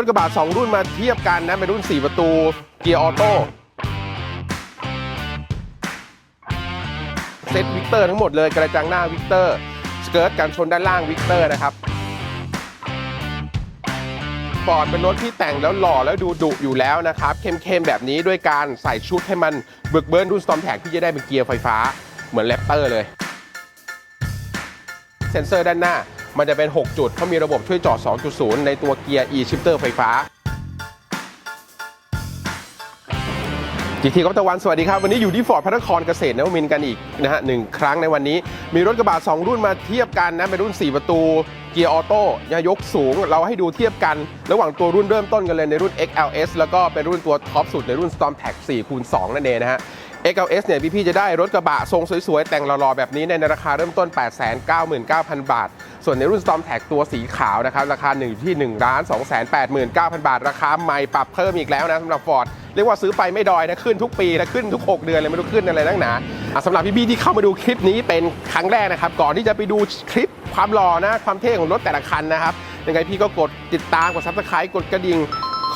รถกระบะ2รุ่นมาเทียบกันนะเป็นรุ่น 4 ประตูเกียร์ออโต้เซตวิกเตอร์ทั้งหมดเลยกระจังหน้าวิกเตอร์สเกิร์ตกันชนด้านล่างวิกเตอร์นะครับฟอร์ดเป็นรถที่แต่งแล้วหล่อแล้วดูดุอยู่แล้วนะครับ เข้มๆแบบนี้ด้วยการใส่ชุดให้มันบึกเบิร์นรุ่นสตอมแท็กที่จะได้เป็นเกียร์ไฟฟ้าเหมือนแรปเตอร์เลย เซ็นเซอร์ด้านหน้า มันจะเป็น 6 จุดเขามีระบบช่วยจอด 2.0 ในตัวเกียร์ e-shifter ไฟฟ้าจีทีกอตะวันสวัสดีครับ วันนี้อยู่ที่ฟอร์ดพระนครเกษตรนวมินกันอีกนะฮะหนึ่งครั้งในวันนี้ มีรถกระบะ2 รุ่นมาเทียบกันนะ เป็นรุ่น 4 ประตูเกียร์ออโต้ยายกสูง เราให้ดูเทียบกัน ระหว่างตัวรุ่นเริ่มต้นกันเลยในรุ่น XLS แล้วก็เป็นรุ่นตัวท็อปสุดในรุ่น Storm Tag 4คูณ2นั่นเองนะฮะ XLS เนี่ยพี่ๆจะได้รถกระบะทรงสวยๆ แต่งหล่อๆ แบบนี้ในราคาเริ่มต้น 899,000 บาท ส่วนในรุ่น Storm Tag ตัวสีขาวนะครับ ราคา1อยู่ที่1ล้าน289,000 บาท ราคาใหม่ปรับเพิ่มอีกแล้วนะสำหรับ Ford เรียกว่าซื้อไปไม่ดอยนะขึ้นทุกปีนะขึ้นทุก 6 เดือนเลยไม่รู้ขึ้นอะไรนักหนาะสำหรับพี่ๆที่เข้ามาดูคลิปนี้เป็นครั้งแรกนะครับก่อนที่จะไปดูคลิปความหล่อนะความเท่ของรถแต่ละคันนะครับยังไงพี่ก็กดติดตามกด Subscribe กดกระดิ่ง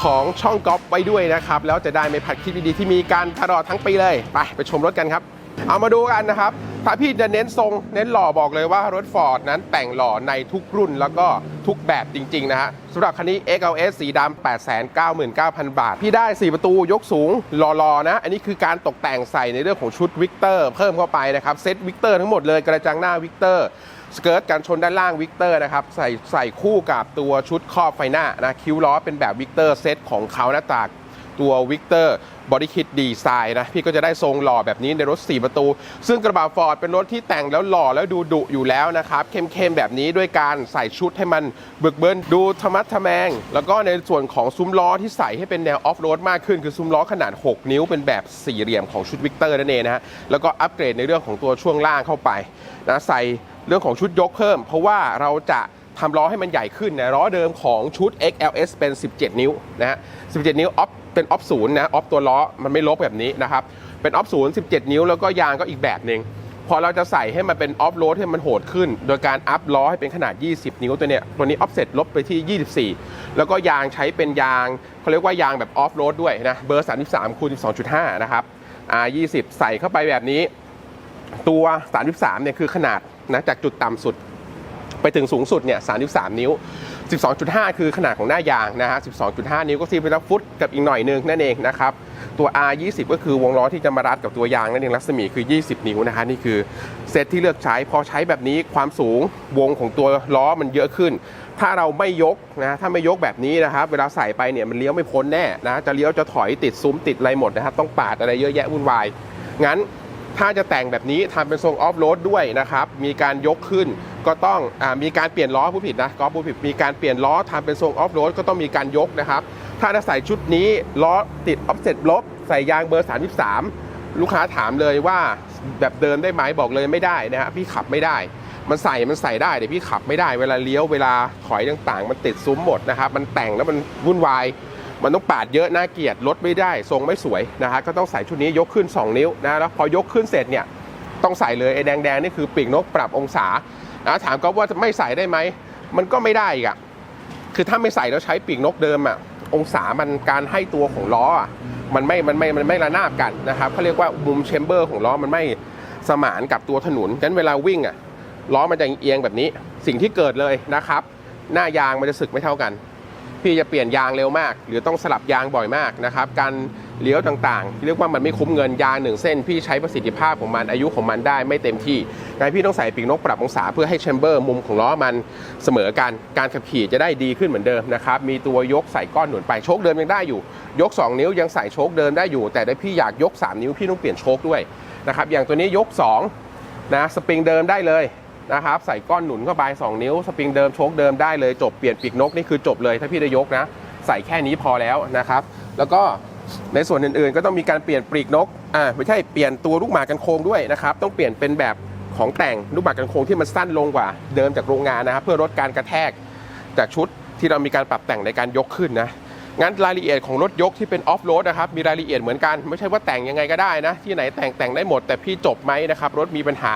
ของช่องก๊อฟไว้ด้วยนะครับ แล้วจะได้ไม่พลาดคลิปดีๆที่มีการตลอดทั้งปีเลย ไปไปชมรถกันครับ เอามาดูกันนะครับ ถ้าพี่จะเน้นทรงเน้นหล่อบอกเลยว่ารถ Ford นั้นแต่งหล่อในทุกรุ่นแล้วก็ทุกแบบจริง ๆ นะฮะสำหรับคันนี้ XLS สีดำ899,000 บาท พี่ได้ 4 ประตูยกสูงหล่อๆนะ อันนี้คือการตกแต่งใส่ในเรื่องของชุดวิกเตอร์เพิ่มเข้าไปนะครับเซตวิกเตอร์ทั้งหมดเลยกระจังหน้าวิกเตอร์ สเกิร์ตกันชนด้านล่างวิกเตอร์นะครับใส่ใส่คู่กับตัวชุดครอบไฟหน้านะคิ้วล้อเป็นแบบวิกเตอร์เซตของเขาหน้าตากตัววิกเตอร์บอดี้คิดดีไซน์นะพี่ก็จะได้ทรงหล่อแบบนี้ในรถ 4 ประตู ซึ่งกระบะฟอร์ดเป็นรถที่แต่งแล้วหล่อแล้วดูดุอยู่แล้วนะครับ เข้มๆแบบนี้ด้วยการใส่ชุดให้มันบึกเบิร์นดูธรรมัดทะแมง แล้วก็ในส่วนของซุ้มล้อที่ใส่ให้เป็นแนวออฟโรดมากขึ้น คือซุ้มล้อขนาด 6 นิ้วเป็นแบบสี่เหลี่ยมของชุดวิกเตอร์นั่นเองนะฮะแล้วก็อัปเกรดในเรื่องของตัวช่วงล่างเข้าไปนะใส่ เรื่องของชุดยกเพิ่ม เพราะว่าเราจะทำล้อให้มันใหญ่ขึ้นนะล้อเดิมของชุด XLS เป็น 17 นิ้วนะฮะ 17 นิ้วออฟเป็นออฟศูนย์นะออฟตัวล้อมันไม่ลบแบบนี้นะครับ เป็นออฟศูนย์17 นิ้วแล้วก็ยางก็อีกแบบหนึ่งพอเราจะใส่ให้มันเป็นออฟโรดให้มันโหดขึ้น โดยการอัพล้อให้เป็นขนาด 20 นิ้วตัวเนี้ยตัวนี้ออฟเซ็ตลบไปที่ 24 แล้วก็ยางใช้เป็นยางเขาเรียกว่ายางแบบออฟโรดด้วยนะเบอร์ 33คูณ12.5 นะครับ R20 ใส่เข้าไปแบบนี้ ตัว 33 เนี่ยคือขนาด นะจากจุดต่ำสุด ไปถึงสูงสุดเนี่ย 33 นิ้ว 12.5 คือขนาดของหน้ายางนะฮะ 12.5 นิ้วก็ซีเป็นฟุตกับอีกหน่อยนึงนั่นเองนะครับ ตัว R20 ก็คือวงล้อที่จะมารัดกับตัวยางนั่นเองรัศมีคือ 20 นิ้วนะฮะนี่คือเซตที่เลือกใช้พอใช้แบบนี้ความสูงวงของตัวล้อมันเยอะขึ้น ถ้าเราไม่ยกนะถ้าไม่ยกแบบนี้นะครับเวลาใส่ไปเนี่ยมันเลี้ยวไม่พ้นแน่นะจะเลี้ยวจะถอยติดซุ้มติดอะไรหมดนะครับต้องปาดอะไรเยอะแยะวุ่นวายงั้น ถ้าจะแต่งแบบนี้ทำเป็นทรงออฟโรดด้วยนะครับ มีการยกขึ้นก็ต้องอมีการเปลี่ยนล้อผู้ผิดนะก็ผู้ผิด มีการเปลี่ยนล้อทำเป็นทรงออฟโรดก็ต้องมีการยกนะครับ ถ้าจะใส่ชุดนี้ล้อติดออฟเซ็ตลบใส่ยางเบอร์ 33 ลูกค้าถามเลยว่าแบบเดินได้ไหมบอกเลยไม่ได้นะฮะพี่ขับไม่ได้ มันใส่มันใส่ได้แต่พี่ขับไม่ได้เวลาเลี้ยวเวลาถอยต่างๆ มันติดซุ้มหมดนะครับ มันแต่งแล้วมันวุ่นวาย มันต้องปาดเยอะน่าเกลียดลดไม่ได้ ทรงไม่สวยนะฮะก็ต้องใส่ชุดนี้ยกขึ้น 2 นิ้วนะแล้วพอยกขึ้นเสร็จเนี่ยต้องใส่เลยไอ้แดงๆนี่คือปีกนกปรับองศานะถามก็ว่าจะไม่ใส่ได้ไหมมันก็ไม่ได้อีกอะคือถ้าไม่ใส่แล้วใช้ปีกนกเดิมอะองศามันการให้ตัวของล้ออะมันไม่มันไม่มันไม่ระนาบกันนะครับเขาเรียกว่ามุมแชมเบอร์ของล้อมันไม่สมานกับตัวถนนงั้นเวลาวิ่งอะล้อมันจะเอียงแบบนี้ สิ่งที่เกิดเลยนะครับ หน้ายางมันจะสึกไม่เท่ากัน พี่จะเปลี่ยนยางเร็วมาก หรือต้องสลับยางบ่อยมากนะครับ การเลี้ยวต่างๆ เรียกว่ามันไม่คุ้มเงินยางหนึ่งเส้น พี่ใช้ประสิทธิภาพของมันอายุของมันได้ไม่เต็มที่งั้นพี่ต้องใส่ปีกนกปรับองศาเพื่อให้แชมเบอร์มุมของล้อมันเสมอกันการขับขี่จะได้ดีขึ้นเหมือนเดิมนะครับมีตัวยกใส่ก้อนหนุนไปโชคเดิมยังได้อยู่ ยก 2 นิ้วยังใส่โชคเดิมได้อยู่ แต่ถ้าพี่อยากยก 3 นิ้วพี่ต้องเปลี่ยนโชคด้วยนะครับอย่างตัวนี้ยก2นะสปริงเดิมได้เลย นะครับใส่ก้อนหนุนเข้าไป 2 นิ้ว สปริงเดิมโชคเดิมได้เลยจบเปลี่ยนปีกนกนี่คือจบเลยถ้าพี่ได้ยกนะ ใส่แค่นี้พอแล้วนะครับ แล้วก็ในส่วนอื่นๆ ก็ต้องมีการเปลี่ยนปีกนกอ่าไม่ใช่เปลี่ยนตัวลูกหมากันโค้งด้วยนะครับต้องเปลี่ยนเป็นแบบของแต่งลูกหมากกันโค้งที่มันสั้นลงกว่า เดิมจากโรงงานนะครับ เพื่อลดการกระแทกจากชุดที่เรามีการปรับแต่งในการยกขึ้นนะงั้นรายละเอียดของรถยกที่เป็นออฟโรดนะครับมีรายละเอียดเหมือนกัน ไม่ใช่ว่าแต่งยังไงก็ได้นะ ที่ไหนแต่งแต่งได้หมด แต่พี่จบไหมนะครับ รถมีปัญหา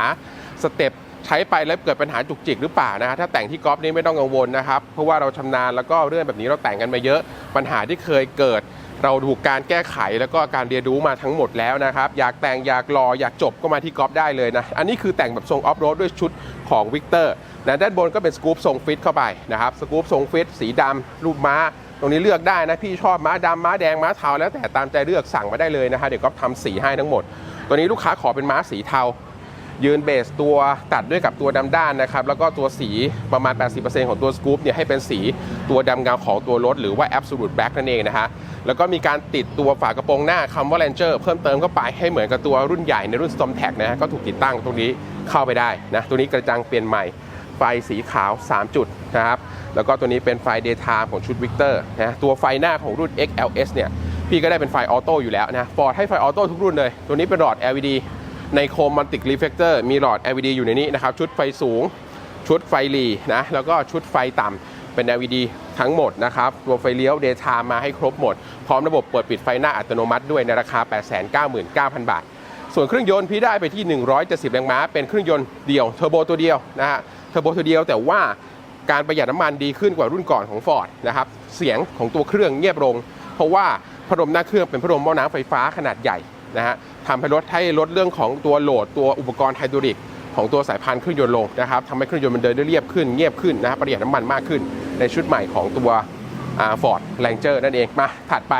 สเต็ป ใช้ไปแล้วเกิดปัญหาจุกจิกหรือเปล่านะฮะถ้าแต่งที่กอล์ฟนี่ไม่ต้องกังวลนะครับ เพราะว่าเราชำนาญแล้วก็เรื่องแบบนี้เราแต่งกันมาเยอะ ปัญหาที่เคยเกิด เราถูกการแก้ไขแล้วก็การเรียนรู้มาทั้งหมดแล้วนะครับ อยากแต่งอยากรออยากจบก็มาที่กอล์ฟได้เลยนะ อันนี้คือแต่งแบบทรงออฟโรดด้วยชุดของวิกเตอร์นะด้านบนก็เป็นสกู๊ปทรงฟิตเข้าไปนะครับสกู๊ปทรงฟิตสีดำรูปม้าตรงนี้เลือกได้นะพี่ชอบม้าดำม้าแดงม้าเทาแล้วแต่ตามใจเลือกสั่งมาได้เลยนะฮะเดี๋ยวก็ทำสีให้ทั้งหมด ตัวนี้ลูกค้าขอเป็นม้าสีเทา ยืนเบสตัวตัดด้วยกับตัวดำด้านนะครับแล้วก็ตัวสีประมาณ 80%ของตัวสกู๊ปเนี่ยให้เป็นสีตัวดำเงาของตัวรถหรือว่า Absolute Black นั่นเองนะฮะแล้วก็มีการติดตัวฝากระโปรงหน้าคำว่า Ranger เพิ่มเติมเข้าไปให้เหมือนกับตัวรุ่นใหญ่ในรุ่น Storm t a c นะฮะก็ถูกติดตั้งตรงนี้เข้าไปได้นะตัวนี้กระจังเปลี่ยนใหม่ไฟสีขาว 3 จุดนะครับแล้วก็ตัวนี้เป็นไฟ Daytime ของชุด Victor นะตัวไฟหน้าของรุ่น XLS เนี่ยพี่ก็ได้เป็นไฟออโต้อยู่แล้วนะฟอร์ดให้ไฟออโต้ทุกรุ่นเลย ตัวนี้เป็นหลอด LED ในโคมมันติกรีเฟกเตอร์มีหลอด LED อยู่ในนี้นะครับ ชุดไฟสูง ชุดไฟหลีนะ แล้วก็ชุดไฟต่ำเป็น LED ทั้งหมดนะครับ ตัวไฟเลี้ยว Daytime มาให้ครบหมด พร้อมระบบเปิดปิดไฟหน้าอัตโนมัติด้วยในราคา 899,000 บาท ส่วนเครื่องยนต์พี่ได้ไปที่ 170 แรงม้า เป็นเครื่องยนต์เดียวเทอร์โบตัวเดียวนะฮะ เทอร์โบตัวเดียวแต่ว่าการประหยัดน้ำมันดีขึ้นกว่ารุ่นก่อนของ Ford นะครับ เสียงของตัวเครื่องเงียบลง เพราะว่าพัดลมหน้าเครื่องเป็นพัดลมหม้อน้ำไฟฟ้าขนาดใหญ่ นะฮะทำให้ลดให้ลดเรื่องของตัวโหลดตัวอุปกรณ์ไฮดรอลิกของตัวสายพานเครื่องยนต์ลงนะครับทำให้เครื่องยนต์มันเดินได้เรียบขึ้นเงียบขึ้นนะครับประหยัดน้ำมันมากขึ้น ในชุดใหม่ของตัวฟอร์ดแรงเจอร์นั่นเองมาถัดไป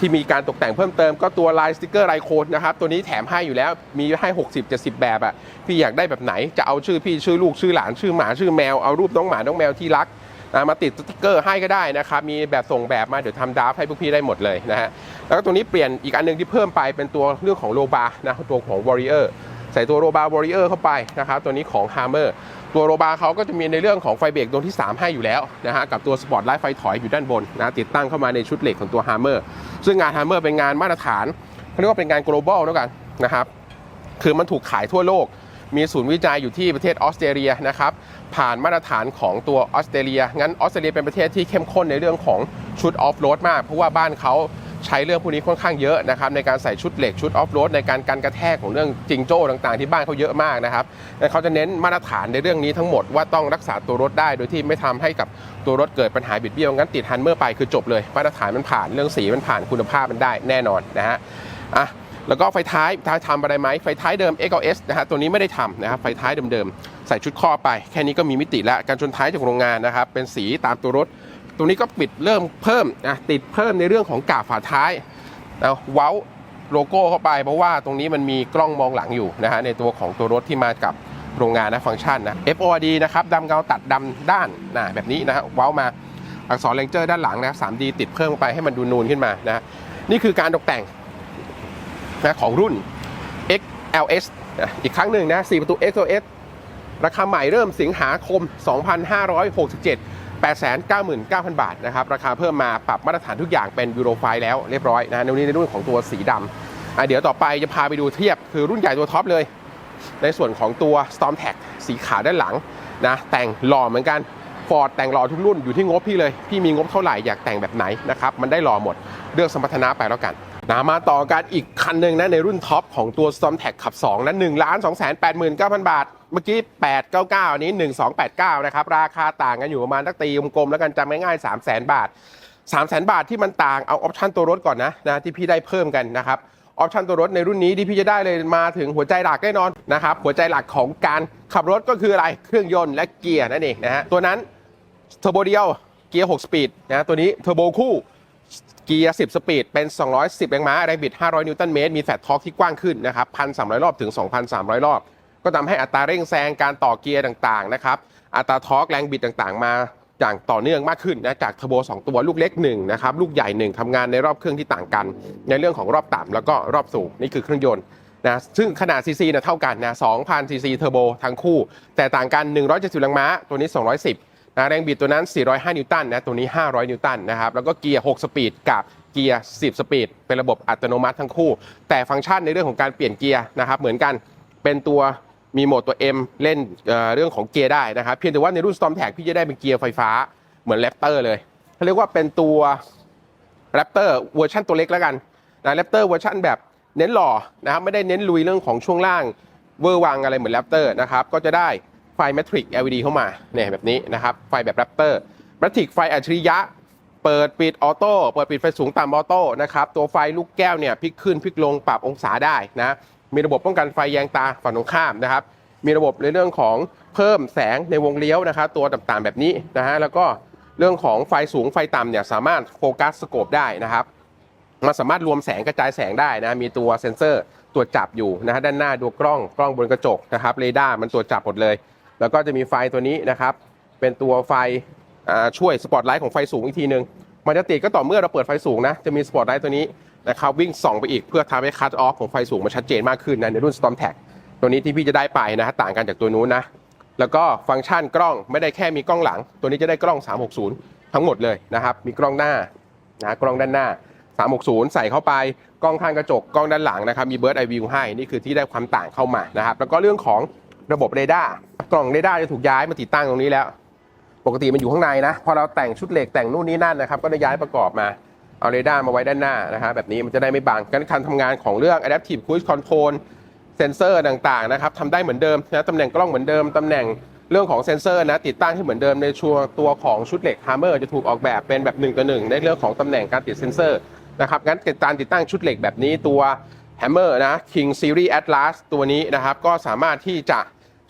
ที่มีการตกแต่งเพิ่มเติมก็ตัวลายสติกเกอร์ลายโค้ดนะครับตัวนี้แถมให้อยู่แล้วมีให้ 60 70 แบบอะ่ะพี่อยากได้แบบไหนจะเอาชื่อพี่ชื่อลูกชื่อหลานชื่อหมาชื่อแมวเอารูปน้องหมาน้องแมวที่รัก นะมาติดสติกเกอร์ให้ก็ได้นะครับ มีแบบส่งแบบมาเดี๋ยวทำดาฟให้พวกพี่ได้หมดเลยนะฮะ แล้วก็ตัวนี้เปลี่ยนอีกอันหนึงที่เพิ่มไปเป็นตัวเรื่องของโลบานะตัวของ Warrior ใส่ตัวโรบา Warrior เข้าไปนะครับตัวนี้ของ Hammer ตัวโรบาเขาก็จะมีในเรื่องของไฟเบรกดวงที่ 3 ให้อยู่แล้วนะฮะกับตัวสปอร์ตไลท์ไฟถอยอยู่ด้านบนนะติดตั้งเข้ามาในชุดเหล็กของตัว Hammer ซึ่งงาน Hammer เป็นงานมาตรฐานเขาเรียกว่าเป็นงาน global แล้วกันนะครับคือมันถูกขายทั่วโลก มีศูนย์วิจัยอยู่ที่ประเทศออสเตรเลียนะครับผ่านมาตรฐานของตัวออสเตรเลีย งั้นออสเตรเลียเป็นประเทศที่เข้มข้นในเรื่องของชุดออฟโรดมาก เพราะว่าบ้านเขาใช้เรื่องพวกนี้ค่อนข้างเยอะนะครับในการใส่ชุดเหล็กชุดออฟโรดในการกันกระแทกของเรื่องจิงโจ้ต่างๆ ที่บ้านเขาเยอะมากนะครับเขาจะเน้นมาตรฐานในเรื่องนี้ทั้งหมดว่าต้องรักษาตัวรถได้โดยที่ไม่ทำให้กับตัวรถเกิดปัญหาบิดเบี้ยวงั้นติดฮันเมอร์ไปคือจบเลย มาตรฐานมันผ่านเรื่องสีมันผ่านคุณภาพมันได้แน่นอนนะฮะอะ แล้วก็ไฟท้ายท้ายทำอะไรไหมไฟท้ายเดิม XLS นะฮะตัวนี้ไม่ได้ทำนะครับไฟท้ายเดิมๆ ใส่ชุดข้อไป แค่นี้ก็มีมิติแล้วการชนท้ายจากโรงงานนะครับ เป็นสีตามตัวรถ ตรงนี้ก็ปิดเริ่มเพิ่มนะติดเพิ่มในเรื่องของกาบฝาท้ายนะเว้าโลโก้เข้าไป เพราะว่าตรงนี้มันมีกล้องมองหลังอยู่นะฮะในตัวของตัวรถที่มากับโรงงานนะฟังก์ชันนะ FORD นะครับดำเงาตัดดำด้านนะแบบนี้นะฮะเว้ามาอักษรเลงเจอร์ด้านหลังนะ 3D ติดเพิ่มไปให้มันดูนูนขึ้นมานะนี่คือการตกแต่ง นะของรุ่น XLS อีกครั้งหนึ่งนะ4ประตู XLS ราคาใหม่เริ่มสิงหาคม 2567 899,000 บาทนะครับ ราคาเพิ่มมาปรับมาตรฐานทุกอย่างเป็นยูโรไฟแล้วเรียบร้อยนะในนี้ในรุ่นของตัวสีดำอะเดี๋ยวต่อไปจะพาไปดูเทียบคือรุ่นใหญ่ตัวท็อปเลย ในส่วนของตัว Storm t a c สีขาวด้านหลังนะแต่งหล่อเหมือนกัน Ford แต่งหล่อทุกรุ่นอยู่ที่งบพี่เลย พี่มีงบเท่าไหร่อยากแต่งแบบไหนนะครับ มันได้หล่อหมด เลือกสมรรถนะไปแล้วกัน นะมาต่อกันอีกคันหนึ่งนะในรุ่นท็อปของตัว Storm t a c ขับ2นั้น1ล้าน2 8 9 0 0 0 บาท เมื่อกี้ 899 อันนี้ 1289 นะครับ ราคาต่างกันอยู่ประมาณตักตีกลมๆแล้วกันจำง่ายๆ 3 0 0 0 0 บาท3 0 0 0 0 0 บาทที่มันต่างเอาออปชันตัวรถก่อนนะนะที่พี่ได้เพิ่มกันนะครับออปชันตัวรถในรุ่นนี้ที่พี่จะได้เลยมาถึงหัวใจหลักแน่นอนนะครับหัวใจหลักของการขับรถก็คืออะไรเครื่องยนต์และเกียร์นั่นเองนะฮะตัวนั้นเทอร์โบเดียวเกียร์6สปีดนะตัวนี้เทอร์โบคู่ เกียร์ 10 สปีด เป็น 210แรงม้าแรงบิด 500 นิวตันเมตร มีแฟตทอร์กที่กว้างขึ้นนะครับ 1,300 รอบถึง 2,300 รอบ ก็ทำให้อัตราเร่งแซง การต่อเกียร์ต่างๆ นะครับ อัตราทอร์กแรงบิดต่างๆ มาอย่างต่อเนื่องมากขึ้นนะ จากเทอร์โบ 2 ตัวลูกเล็ก1นะครับ ลูกใหญ่ 1ทำงานในรอบเครื่องที่ต่างกัน ในเรื่องของรอบต่ำแล้วก็รอบสูง นี่คือเครื่องยนต์นะ ซึ่งขนาดซีซีเนี่ยเท่ากันนะ2,000ซีซีเทอร์โบทั้งคู่ แต่ต่างกัน 170 แรงม้า ตัวนี้ 210 นะแรงบิดตัวนั้น 405 นิวตันนะตัวนี้ 500 นิวตันนะครับแล้วก็เกียร์ 6 สปีดกับเกียร์ 10 สปีด เป็นระบบอัตโนมัติทั้งคู่ แต่ฟังก์ชันในเรื่องของการเปลี่ยนเกียร์นะครับเหมือนกันเป็นตัวมีโหมดตัว M เล่นเเรื่องของเกียร์ได้นะครับเพียงแต่ว่าในรุ่น Storm t a c พี่จะได้เป็นเกียร์ไฟฟ้าเหมือน Raptor เลยเขาเรียกว่าเป็นตัว Raptor เวอร์ชันตัวเล็กแล้วกันนะ Raptor เวอร์ชันแบบเน้นหล่อนะครับไม่ได้เน้นลุยเรื่องของช่วงล่างเวอร์วังอะไรเหมือนแรปเตอร์นะครับก็จะได้ ไฟแมทริก LED เข้ามาเนี่ยแบบนี้นะครับ ไฟแบบแรปเตอร์แมทริกไฟอัจฉริยะ เปิดปิดออโต้เปิดปิดไฟสูงต่ำออโต้นะครับตัวไฟลูกแก้วเนี่ยพลิกขึ้นพลิกลงปรับองศาได้นะมีระบบป้องกันไฟแยงตาฝั่งตรงข้ามนะครับ มีระบบในเรื่องของเพิ่มแสงในวงเลี้ยวนะครับตัวต่างๆแบบนี้นะฮะแล้วก็เรื่องของไฟสูงไฟต่ำเนี่ยสามารถโฟกัสสโคปได้นะครับมันสามารถรวมแสงกระจายแสงได้นะมีตัวเซ็นเซอร์ตรวจจับอยู่นะฮะด้านหน้าดูกล้องกล้องบนกระจกนะครับเรดาร์มันตรวจจับหมดเลย แล้วก็จะมีไฟตัวนี้นะครับ เป็นตัวไฟช่วยสปอตไลท์ของไฟสูงอีกทีนึงมันจะติดก็ต่อเมื่อเราเปิดไฟสูงนะ จะมีสปอตไลท์ตัวนี้นะครับวิ่งส่องไปอีกเพื่อทำให้คัตออฟของไฟสูงมันชัดเจนมากขึ้นนะในรุ่น Storm Tag ตัวนี้ที่พี่จะได้ไปนะฮะต่างกันจากตัวนู้นนะ แล้วก็ฟังก์ชันกล้องไม่ได้แค่มีกล้องหลัง ตัวนี้จะได้กล้อง 360 ทั้งหมดเลยนะครับ มีกล้องหน้านะกล้องด้านหน้า 360 ใส่เข้าไปกล้องข้างกระจกกล้องด้านหลังนะครับมีเบิร์ดไอวิวให้นี่คือที่ได้ความต่างเข้ามานะครับแล้วก็เรื่องของระบบเรดาร์ กล่องเรดาร์จะถูกย้ายมาติดตั้งตรงนี้แล้ว ปกติมันอยู่ข้างในนะ พอเราแต่งชุดเหล็กแต่งนู่นนี่นั่นนะครับ ก็ได้ย้ายประกอบมา เอาเรดาร์มาไว้ด้านหน้านะฮะแบบนี้มันจะได้ไม่บังการการทำงานของเรื่อง adaptive cruise control เซนเซอร์ต่างๆนะครับทำได้เหมือนเดิมนะตำแหน่งกล้องเหมือนเดิมตำแหน่งเรื่องของเซนเซอร์นะติดตั้งให้เหมือนเดิมในชัวตัวของชุดเหล็ก Hammer จะถูกออกแบบเป็นแบบ1ต่อ1ในเรื่องของตำแหน่งการติดเซนเซอร์นะครับงั้นการติดตั้งชุดเหล็กแบบนี้ตัว Hammer นะ King Series Atlas ตัวนี้นะครับ ก็สามารถที่จะ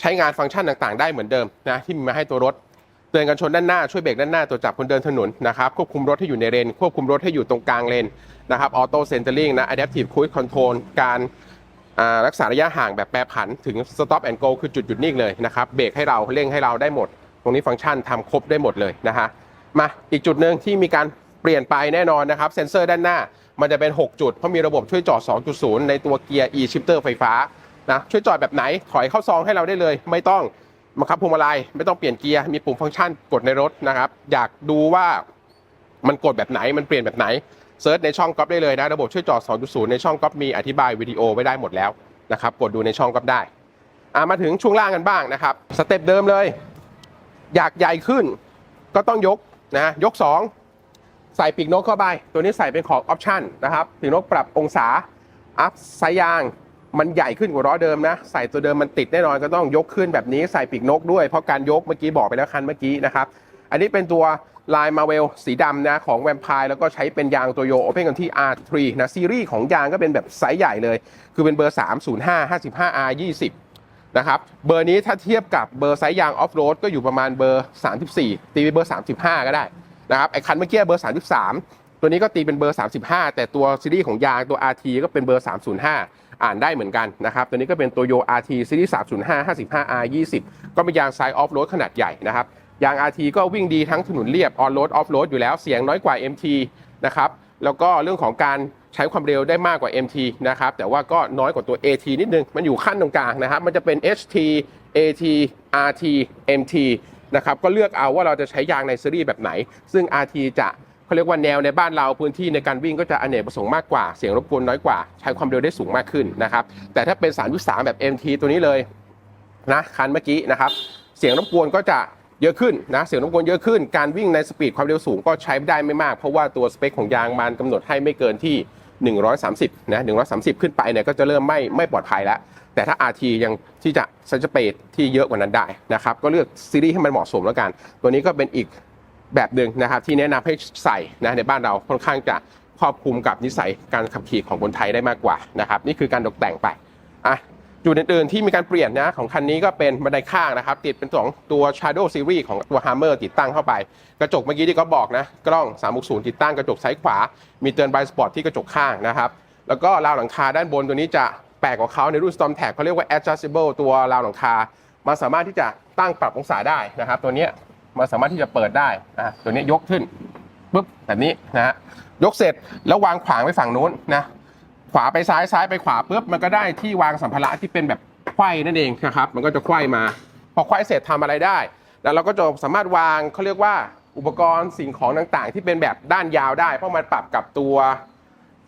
ใช้งานฟังก์ชันต่างๆ ได้เหมือนเดิมนะที่มีมาให้ตัวรถ เตือนกันชนด้านหน้าช่วยเบรกด้านหน้าตรวจับคนเดินถนนนะครับควบคุมรถให้อยู่ในเลนควบคุมรถให้อยู่ตรงกลางเลนนะครับออโต้เซนเตอร์ลิงนะ adaptive cruise control การรักษาระยะห่างแบบแปรผันถึง stop and go คือจุดหยุดนิ่งเลยนะครับเบรกให้เราเร่งให้เราได้หมด ตรงนี้ฟังก์ชันทำครบได้หมดเลยนะฮะมาอีกจุดหนึ่งที่มีการเปลี่ยนไปแน่นอนนะครับเซ็นเซอร์ด้านหน้ามันจะเป็น 6 จุด เพราะมีระบบช่วยจอด 2.0 ในตัวเกียร์ e shifter ไฟฟ้า นะช่วยจอดแบบไหนถอยเข้าซองให้เราได้เลย ไม่ต้องบังคับพวงมาลัยไม่ต้องเปลี่ยนเกียร์มีปุ่มฟังก์ชันกดในรถนะครับ อยากดูว่ามันกดแบบไหนมันเปลี่ยนแบบไหนเซิร์ชในช่องก๊อปได้เลยนะระบบช่วยจอด 2.0 ในช่องก๊อปมีอธิบายวิดีโอไว้ได้หมดแล้วนะครับกดดูในช่องก๊อปได้อะมาถึงช่วงล่างกันบ้างนะครับสเต็ปเดิมเลย อยากใหญ่ขึ้นก็ต้องยกนะยก 2 ใส่ปีกนกเข้าไป ตัวนี้ใส่เป็นของออปชั่นนะครับปีกนกปรับองศาอัพไซส์ยาง มันใหญ่ขึ้นกว่าล้อเดิมนะ ใส่ตัวเดิมมันติดแน่นอนก็ต้องยกขึ้นแบบนี้ใส่ปีกนกด้วยเพราะการยกเมื่อกี้บอกไปแล้วคันเมื่อกี้นะครับอันนี้เป็นตัวลายมาเวลสีดำนะของแวมไพร์แล้วก็ใช้เป็นยางตัวโยโอเพนกันที่ R3 นะซีรีส์ของยางก็เป็นแบบไซส์ใหญ่เลย คือเป็นเบอร์ 305 55 R 20 นะครับเบอร์นี้ถ้าเทียบกับเบอร์ไซส์ยางออฟโรดก็อยู่ประมาณเบอร์ 34 ตีเป็นเบอร์ 35 ก็ได้นะครับไอ้คันเมื่อกี้เบอร์ 33 ตัวนี้ก็ตีเป็นเบอร์ 35 แต่ตัวซีรีส์ของยางตัว RT ก็เป็นเบอร์ 305 อ่านได้เหมือนกันนะครับ ตัวนี้ก็เป็นตัวโย RT ซีรีส์305 55 R 20ก็เป็นยางไซส์ออฟโรดขนาดใหญ่นะครับยาง RT ก็วิ่งดีทั้งถนนเรียบออนโรดออฟโรดอยู่แล้วเสียงน้อยกว่า MT นะครับแล้วก็เรื่องของการใช้ความเร็วได้มากกว่า MT นะครับ แต่ว่าก็น้อยกว่าตัว AT นิดนึง มันอยู่ขั้นตรงกลางนะครับ มันจะเป็น HT AT RT MT นะครับ ก็เลือกเอาว่าเราจะใช้ยางในซีรีส์แบบไหน ซึ่ง RT จะ เขาเรียกว่าแนวในบ้านเราพื้นที่ในการวิ่งก็จะอเนกประสงค์มากกว่า เสียงรบกวนน้อยกว่า ใช้ความเร็วได้สูงมากขึ้นนะครับ แต่ถ้าเป็น 3.3 แบบ MT ตัวนี้เลยนะคันเมื่อกี้นะครับ เสียงรบกวนก็จะเยอะขึ้นนะเสียงรบกวนเยอะขึ้น การวิ่งในสปีดความเร็วสูงก็ใช้ได้ไม่มาก เพราะว่าตัวสเปคของยางมันกำหนดให้ไม่เกินที่ 130นะ130 ขึ้นไปเนี่ยก็จะเริ่มไม่ไม่ปลอดภัยแล้ว แต่ถ้า RT ยังที่จะสเปดที่เยอะกว่านั้นได้นะครับก็เลือกซีรีส์ให้มันเหมาะสมแล้วกัน ตัวนี้ก็เป็นอีก แบบหนึ่งนะครับที่แนะนำให้ใส่นะในบ้านเราค่อนข้างจะครอบคลุมกับนิสัยการขับขี่ของคนไทยได้มากกว่านะครับนี่คือการตกแต่งไปอะจุดอื่นๆที่มีการเปลี่ยนนะของคันนี้ก็เป็นบันไดข้างนะครับ ติดเป็นสองตัว Shadow Series ของตัว Hammer ติดตั้งเข้าไป กระจกเมื่อกี้ที่เขาบอกนะ กล้อง 360 ติดตั้งกระจกซ้ายขวา มีเตือน Blind Spot ที่กระจกข้างนะครับ แล้วก็ราวหลังคาด้านบนตัวนี้จะแปลกกว่าเขาในรุ่น Storm Tag เขาเรียกว่า Adjustable ตัวราวหลังคา มันสามารถที่จะตั้งปรับองศาได้นะครับ ตัวนี้ มันสามารถที่จะเปิดได้นะตัวนี้ยกขึ้นปุ๊บแบบนี้นะฮะยกเสร็จแล้ววางขวางไว้ฝั่งนู้นนะขวาไปซ้ายซ้ายไปขวาปุ๊บมันก็ได้ที่วางสัมภาระที่เป็นแบบไขว้นั่นเองนะครับมันก็จะไขว้มา พอไขว้เสร็จทำอะไรได้ แล้วเราก็จะสามารถวางเขาเรียกว่าอุปกรณ์สิ่งของต่างๆ ที่เป็นแบบด้านยาวได้เพราะมันปรับกับตัว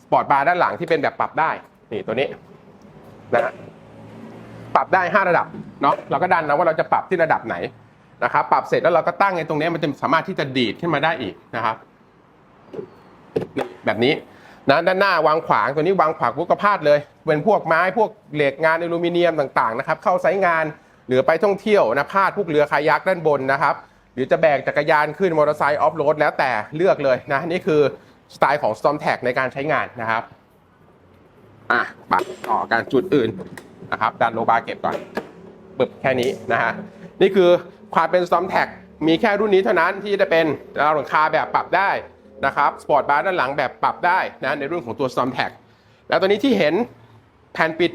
สปอร์ตบาร์ด้านหลังที่เป็นแบบปรับได้นี่ตัวนี้นะฮะปรับได้ 5 ระดับเนาะเราก็ดันนะว่าเราจะปรับที่ระดับไหน นะครับปรับเสร็จแล้วเราก็ตั้งในตรงนี้มันจะสามารถที่จะดีดขึ้นมาได้อีกนะครับแบบนี้นะด้านหน้าวางขวางตัวนี้วางขวางปุ๊บก็พาดเลย เป็นพวกไม้พวกเหล็กงานอลูมิเนียมต่างๆนะครับเข้าไซส์งานหรือไปท่องเที่ยวนะพาดพวกเรือคายักด้านบนนะครับ หรือจะแบกจักรยานขึ้นมอเตอร์ไซค์ออฟโรดแล้วแต่เลือกเลยนะนี่คือสไตล์ของ Storm t a g ในการใช้งานนะครับอะปัดต่อการจุดอื่นนะครับดันโลบาเก็บก่อนปึบแค่นี้นะฮะนี่คือ ความเป็น Storm t a g มีแค่รุ่นนี้เท่านั้นที่จะเป็นราวหลังคาแบบปรับได้นะครับสปอร์ตบาร์ด้านหลังแบบปรับได้นะในรุ่นของตัว Storm t a g แล้วตอนนี้ที่เห็นแผ่นปิด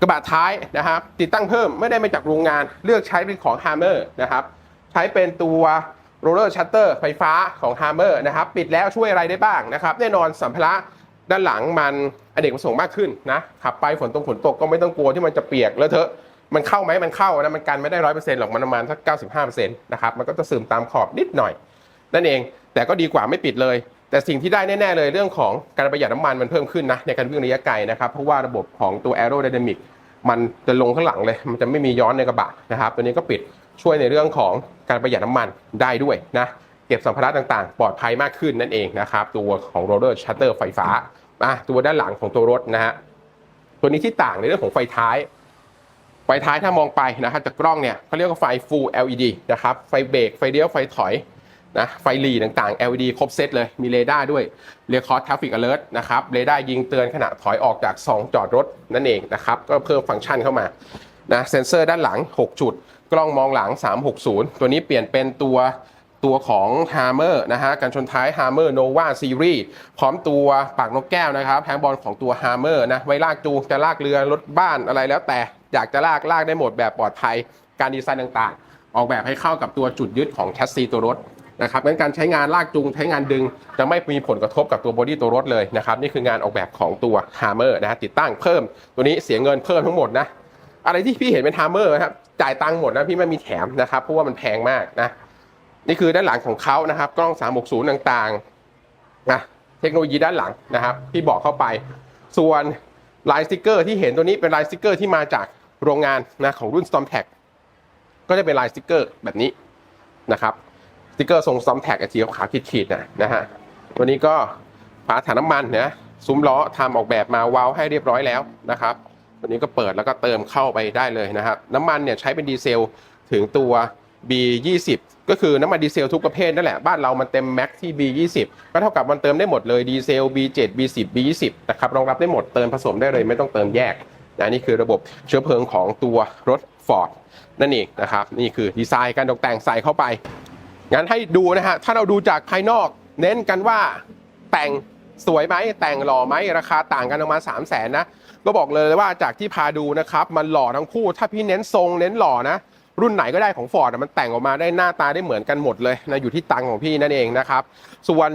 กระบะท้ายนะครับติดตั้งเพิ่มไม่ได้มาจากโรงงานเลือกใช้เป็นของ Hammer นะครับใช้เป็นตัว roller shutter ไฟฟ้าของ Hammer นะครับปิดแล้วช่วยอะไรได้บ้างนะครับแน่นอนสัมภาระด้านหลังมันอเนกประสงค์มากขึ้นนะขับไปฝนตกฝนตกก็ไม่ต้องกลัวที่มันจะเปียกแล้วเถอะ มันเข้าไหมมันเข้านะมันกันไม่ได้ร้อยเปอร์เซ็นต์หรอกมันประมาณสักเก้าสิบห้าเปอร์เซ็นต์นะครับมันก็จะซึมตามขอบนิดหน่อย นั่นเองแต่ก็ดีกว่าไม่ปิดเลย แต่สิ่งที่ได้แน่ๆเลยเรื่องของการประหยัดน้ำมันมันเพิ่มขึ้นนะในการวิ่งระยะไกลนะครับเพราะว่าระบบของตัว aerodynamic มันจะลงข้างหลังเลย มันจะไม่มีย้อนในกระบะนะครับตัวนี้ก็ปิดช่วยในเรื่องของการประหยัดน้ำมันได้ด้วยนะเก็บสัมภาระต่างๆ ปลอดภัยมากขึ้นนั่นเองนะครับตัวของ roller shutter ไฟฟ้าอะตัวด้านหลังของตัวรถนะฮะตัวนี้ที่ต่างในเรื่องของไฟท้าย ไฟท้ายถ้ามองไปนะครับจากกล้องเนี่ยเขาเรียกว่าไฟ full LED นะครับ ไฟเบรกไฟเลี้ยวไฟถอยนะไฟหลีต่างๆ LED ครบเซตเลยมีเรดาร์ด้วยเรียกคอร์ traffic alert นะครับเรดาร์ยิงเตือนขณะถอยออกจากซองจอดรถนั่นเองนะครับ ก็เพิ่มฟังก์ชันเข้ามานะเซ็นเซอร์ด้านหลัง 6 จุด กล้องมองหลัง 360 ตัวนี้เปลี่ยนเป็นตัวตัวของ Hammer นะฮะกันชนท้าย Hammer Nova Series พร้อมตัวปากนกแก้วนะครับแฮงบอลของตัว Hammer นะไว้ลากจูงจะลากเรือรถบ้านอะไรแล้วแต่ อยากจะลากลากได้หมดแบบปลอดภัย การดีไซน์ต่างๆ ออกแบบให้เข้ากับตัวจุดยึดของแคสซีตัวรถนะครับงั้นการใช้งานลากจูงใช้งานดึง จะไม่มีผลกระทบกับตัวบอดี้ตัวรถเลยนะครับนี่คืองานออกแบบของตัว Hammer นะฮะติดตั้งเพิ่มตัวนี้เสียเงินเพิ่มทั้งหมดนะอะไรที่พี่เห็นเป็น Hammer นะครับจ่ายตังค์หมดนะพี่ไม่มีแถมนะครับเพราะว่ามันแพงมากนะนี่คือด้านหลังของเขานะครับกล้อง 360 ต่างๆนะเทคโนโลยีด้านหลังนะครับที่บอกเข้าไป ส่วนลายสติกเกอร์ที่เห็นตัวนี้เป็นลายสติกเกอร์ที่มาจาก โรงงานนะของรุ่น Storm t a g ก็จะเป็นลายสติกเกอร์แบบนี้นะครับสติกเกอร์ทรงซอมแท็กสีขาวขีดๆนะนะฮะตัวนี้ก็ฝาถังน้ำมันนะซุ้มล้อทำออกแบบมาวาล์วให้เรียบร้อยแล้วนะครับตัวนี้ก็เปิดแล้วก็เติมเข้าไปได้เลยนะครับน้ำมันเนี่ยใช้เป็นดีเซลถึงตัว B20 ก็คือน้ำมันดีเซลทุกประเภทนั่นแหละ บ้านเรามันเต็มแม็กที่ B20 ก็เท่ากับมันเติมได้หมดเลยดีเซล B7 B10 B20 นะครับรองรับได้หมดเติมผสมได้เลยไม่ต้องเติมแยก นะนี่คือระบบเชื้อเพลิงของตัวรถ Ford นั่นเองนะครับนี่คือดีไซน์การตกแต่งใส่เข้าไป งั้นให้ดูนะฮะถ้าเราดูจากภายนอก เน้นกันว่าแต่งสวยไหมแต่งหล่อไหมราคาต่างกันประมาณ3 0 0แสนนะก็บอกเลยว่าจากที่พาดูนะครับมันหล่อทั้งคู่ ถ้าพี่เน้นทรงเน้นหล่อนะรุ่นไหนก็ได้ของ Ford มันแต่งออกมาได้หน้าตาได้เหมือนกันหมดเลยนะอยู่ที่ตังค์ของพี่นั่นเองนะครับส่วน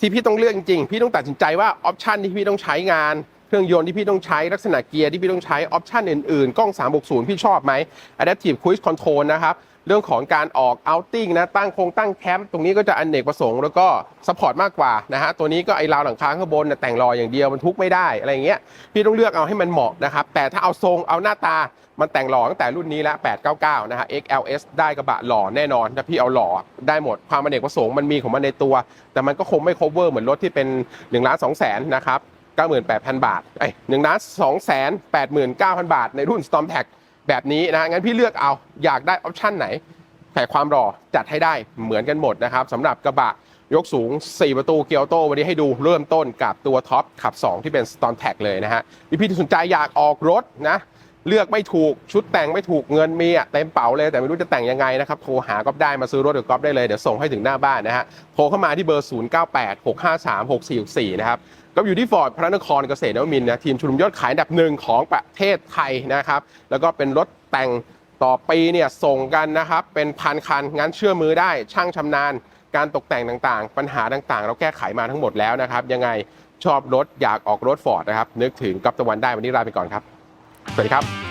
ที่พี่ต้องเลือกจริงๆ พี่ต้องตัดสินใจว่าออปชันที่พี่ต้องใช้งาน เครื่องยนต์ที่พี่ต้องใช้ลักษณะเกียร์ที่พี่ต้องใช้ออปชันอื่นๆ กล้อง 360 พี่ชอบไหม Adaptive Cruise Control นะครับ เรื่องของการออก outing นะ ตั้งโครงตั้งแคมป์ตรงนี้ก็จะอนเนกประสงค์แล้วก็สปอร์ตมากกว่านะฮะ ตัวนี้ก็ไอราวหลังคาข้างบนนะแต่งรอยอย่างเดียวมันทุกไม่ได้อะไรอย่างเงี้ยพี่ต้องเลือกเอาให้มันเหมาะนะครับแต่ถ้าเอาทรงเอาหน้าตามันแต่งหล่อตั้งแต่รุ่นนี้แล้ว899 นะฮะ XLS ได้กระบะหล่อแน่นอนถ้าพี่เอาหล่อได้หมด ความอเนกประสงค์มันมีของมันในตัว แต่มันก็คงไม่ cover เหมือนรถที่เป็น1ล้าน2แสนนะครับ 98,000 บาทไอ้หนึ่งล้านสองแสนแปดหมื่นเก้าพันบาท ในรุ่น Storm t a g แบบนี้นะงั้นพี่เลือกเอาอยากได้ออปชั่นไหน แต่ความหล่อจัดให้ได้เหมือนกันหมดนะครับสำหรับกระบะยกสูง 4 ประตูเกียร์โตวันนี้ให้ดูเริ่มต้นกับตัวท็อปขับ 2 ที่เป็น Storm t a g เลยนะฮะพี่พี่ที่สนใจอยากออกรถนะเลือกไม่ถูกชุดแต่งไม่ถูกเงินมีอะเต็มเป๋าเลยแต่ไม่รู้จะแต่งยังไงนะครับ โทรหาก๊อฟได้มาซื้อรถกับก๊อฟได้เลย เดี๋ยวส่งให้ถึงหน้าบ้านนะฮะ โทรเข้ามาที่เบอร์ 0986536464 นะครับ ก็อยู่ที่ฟอร์ดพระนครเกษตรนวมินนะทีมชุมนุมยอดขายอันดับหนึ่งของประเทศไทยนะครับ แล้วก็เป็นรถแต่งต่อปีเนี่ยส่งกันนะครับ เป็นพันคันงั้นเชื่อมือได้ช่างชำนาญ การตกแต่งต่างๆ ปัญหาต่างๆ เราแก้ไขมาทั้งหมดแล้วนะครับ ยังไงชอบรถอยากออกรถฟอร์ดนะครับ นึกถึงก๊อฟตะวันได้วันนี้ลาไปก่อนครับ สวัสดีครับ